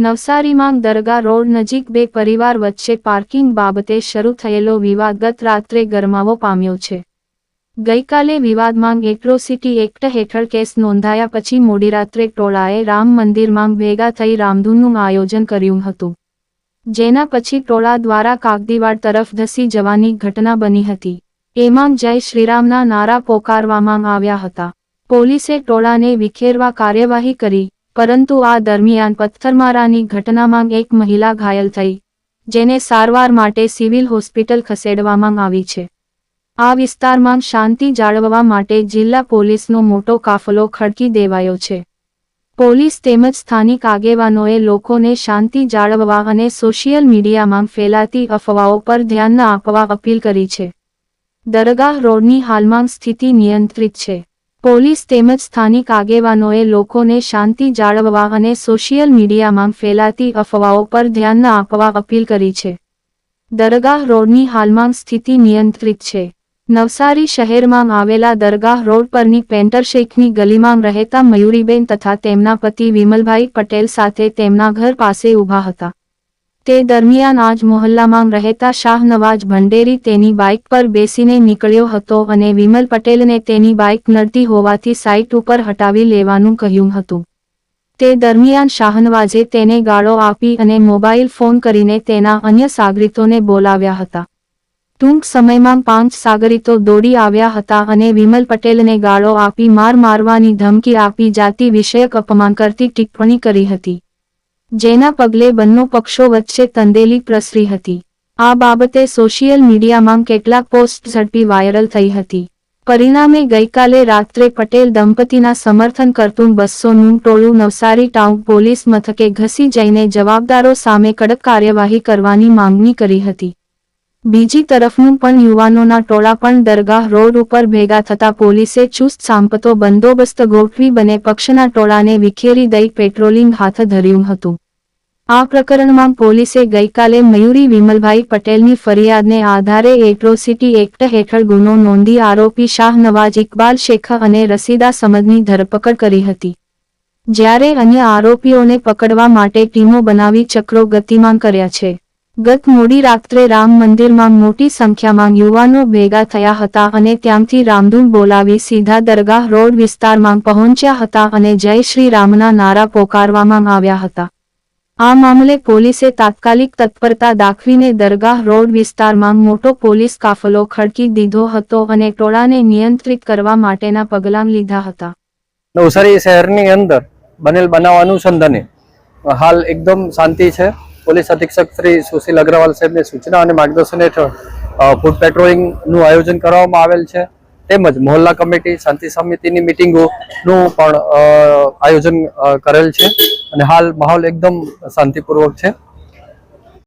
નવસારીમાં દરગાહ રોડ નજીક બે પરિવાર વચ્ચે પાર્કિંગ બાબતે શરૂ થયેલો વિવાદ ગત રાત્રે ગરમાવો પામ્યો છે. ગઈકાલે વિવાદમાં એટ્રોસિટી એક્ટ હેઠળ કેસ નોંધાયા પછી મોડી રાત્રે ટોળાએ રામ મંદિરમાં ભેગા થઈ રામધૂનનું આયોજન કર્યું હતું. જેના પછી ટોળા દ્વારા કાગદીવાડ તરફ ધસી જવાની ઘટના બની હતી. એમાં જય શ્રીરામના નારા પોકારવામાં આવ્યા હતા. પોલીસે ટોળાને વિખેરવા કાર્યવાહી કરી પરંતુ આ દરમિયાન પથ્થરમારાની ઘટનામાં એક મહિલા ઘાયલ થઈ, જેને સારવાર માટે સિવિલ હોસ્પિટલ ખસેડવામાં આવી છે. આ વિસ્તારમાં શાંતિ જાળવવા માટે જિલ્લા પોલીસનો મોટો કાફલો ખડકી દેવાયો છે. પોલીસ તેમજ સ્થાનિક આગેવાનોએ લોકોને શાંતિ જાળવવા અને સોશિયલ મીડિયામાં ફેલાતી અફવાઓ પર ધ્યાન આપવા અપીલ કરી છે. દરગાહ રોડની હાલમાં સ્થિતિ નિયંત્રિત છે. પોલીસ તેમજ સ્થાનિક આગેવાનોએ લોકોને શાંતિ જાળવવા અને સોશિયલ મીડિયામાં ફેલાતી અફવાઓ પર ધ્યાન આપવા અપીલ કરી છે. દરગાહ રોડની હાલમાં સ્થિતિ નિયંત્રિત છે. નવસારી શહેરમાં આવેલા દરગાહ રોડ પરની પેન્ટર શેખની ગલીમાં રહેતા મયુરીબેન તથા તેમના પતિ વિમલભાઈ પટેલ સાથે તેમના ઘર પાસે ઊભા હતા. તે દરમિયાન આજ મોહલ્લામાં રહેતા શાહનવાજ ભંડેરી તેની બાઇક પર બેસીને નીકળ્યો હતો અને વિમલ પટેલને તેની બાઇક નડતી હોવાથી સાઇટ ઉપર હટાવી લેવાનું કહ્યું હતું. તે દરમિયાન શાહનવાજે તેને ગાળો આપી અને મોબાઈલ ફોન કરીને તેના અન્ય સાગરીતોને બોલાવ્યા હતા. ટૂંક સમયમાં પાંચ સાગરીતો દોડી આવ્યા હતા અને વિમલ પટેલને ગાળો આપી માર મારવાની ધમકી આપી જાતિ વિષયક અપમાન કરતી ટિપ્પણી કરી હતી. જેના પગલે બંને પક્ષો વચ્ચે તંદેલી પ્રસરી હતી. આ બાબતે સોશિયલ મીડિયામાં કેટલાક પોસ્ટ ઝડપી વાયરલ થઈ હતી. પરિણામે ગઈકાલે રાત્રે પટેલ દંપતીના સમર્થન કરતું બસોનું ટોળું નવસારી ટાઉન પોલીસ મથકે ઘસી જઈને જવાબદારો સામે કડક કાર્યવાહી કરવાની માંગણી કરી હતી. બીજી તરફનું પણ યુવાનોના ટોળા પણ દરગાહ રોડ ઉપર ભેગા થતા પોલીસે ચુસ્ત સાંપતો બંદોબસ્ત ગોઠવી બને પક્ષના ટોળાને વિખેરી દઈ પેટ્રોલિંગ હાથ ધર્યું હતું. આ પ્રકરણમાં પોલીસે ગઈકાલે મયુરી વિમલભાઈ પટેલની ફરિયાદને આધારે એટ્રોસિટી એક્ટ હેઠળ ગુનો નોંધી આરોપી શાહનવાજ ઇકબાલ શેખ અને રસીદા સમદની ધરપકડ કરી હતી. જ્યારે અન્ય આરોપીઓને પકડવા માટે ટીમો બનાવી ચક્રો ગતિમાન કર્યા છે. ગત મોડી રાત્રે રામ મંદિરમાં મોટી સંખ્યામાં યુવાનો ભેગા થયા હતા અને ત્યાંથી રામધૂન બોલાવી સીધા દરગાહ રોડ વિસ્તારમાં પહોંચ્યા હતા અને જય શ્રી રામના નારા પોકારવામાં આવ્યા હતા. આ મામલે પોલીસે તાત્કાલિક તત્પરતા દાખવીને દરગાહ રોડ વિસ્તારમાં મોટો પોલીસ કાફલો ખડકી દીધો હતો અને ટોળાને નિયંત્રિત કરવા માટેના પગલાં લીધા હતા. નવસારી શહેરની અંદર બનેલ બનાવ અનુસંધાને હાલ એકદમ શાંતિ છે. પોલીસ અધિક્ષક શ્રી સુશીલ અગ્રવાલ સાહેબની સૂચના અને માર્ગદર્શન હેઠળ ફૂડ પેટ્રોલિંગનું આયોજન કરવામાં આવેલ છે. તેમજ મોહલ્લા કમિટી, શાંતિ સમિતિની મિટિંગોનું પણ આયોજન કરેલ છે. અને હાલ માહોલ એકદમ શાંતિપૂર્વક છે.